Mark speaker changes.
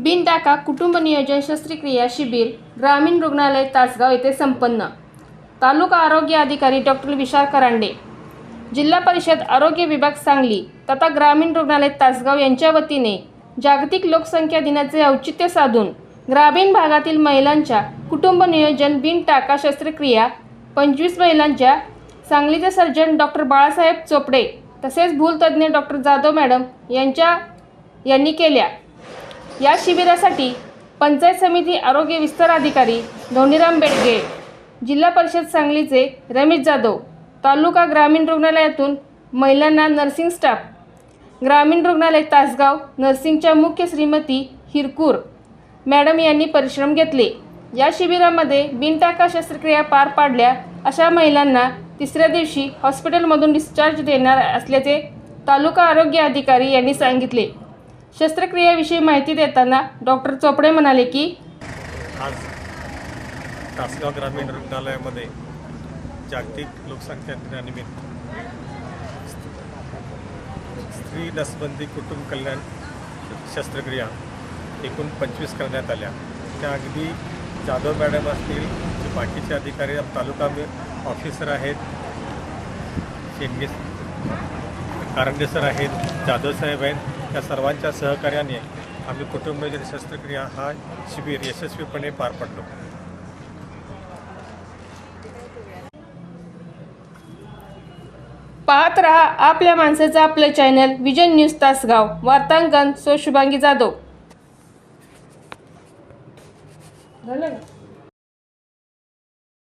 Speaker 1: बिनटाका कुटुंब नियोजन शस्त्रक्रिया शिबिर ग्रामीण रुग्णालय तासगाव येथे संपन्न. तालुका आरोग्य अधिकारी डॉक्टर विशाल करांडे. जिल्हा परिषद आरोग्य विभाग सांगली तथा ग्रामीण रुग्णालय तासगाव यांच्या वतीने जागतिक लोकसंख्या दिनाचे औचित्य साधून ग्रामीण भागातील महिलांच्या कुटुंब नियोजन बिनटाका शस्त्रक्रिया पंचवीस महिलांच्या सांगलीचे सर्जन डॉक्टर बाळासाहेब चोपडे तसेच भूलतज्ज्ञ डॉक्टर जाधव मॅडम यांच्या यांनी केल्या. या शिबिरासाठी पंचायत समिती आरोग्य विस्तार अधिकारी धोंडीराम बेडगे जिल्हा परिषद सांगलीचे रमेश जाधव तालुका ग्रामीण रुग्णालयातून महिलांना नर्सिंग स्टाफ ग्रामीण रुग्णालय तासगाव नर्सिंगच्या मुख्य श्रीमती हिरकूर मॅडम यांनी परिश्रम घेतले. या शिबिरामध्ये बिनटाका शस्त्रक्रिया पार पाडल्या अशा महिलांना तिसऱ्या दिवशी हॉस्पिटलमधून डिस्चार्ज देणार असल्याचे तालुका आरोग्य अधिकारी यांनी सांगितले. शस्त्रक्रियेविषयी माहिती देताना डॉक्टर चोपडे म्हणाले की
Speaker 2: आज तासगाव ग्रामीण रुग्णालयामध्ये जागतिक लोकसंख्या दिनानिमित्त स्त्री नसबंदी कुटुंब कल्याण शस्त्रक्रिया एकूण पंचवीस करण्यात आल्या. त्या अगदी जाधव मॅडम असतील बाकीचे अधिकारी तालुका ऑफिसर आहेत शेंडगे कारंडे सर आहेत जाधव साहेब आहेत या सर्वांच्या सहकार्याने आम्ही कुटुंबीय शस्त्रक्रिया हा शिबिर यशस्वीपणे पार पडलो.
Speaker 1: पाहत रहा आपल्या माणसाचा आपलं चॅनल विजन न्यूज तासगाव. वार्तांकन सो शुभांगी जाधव. झालं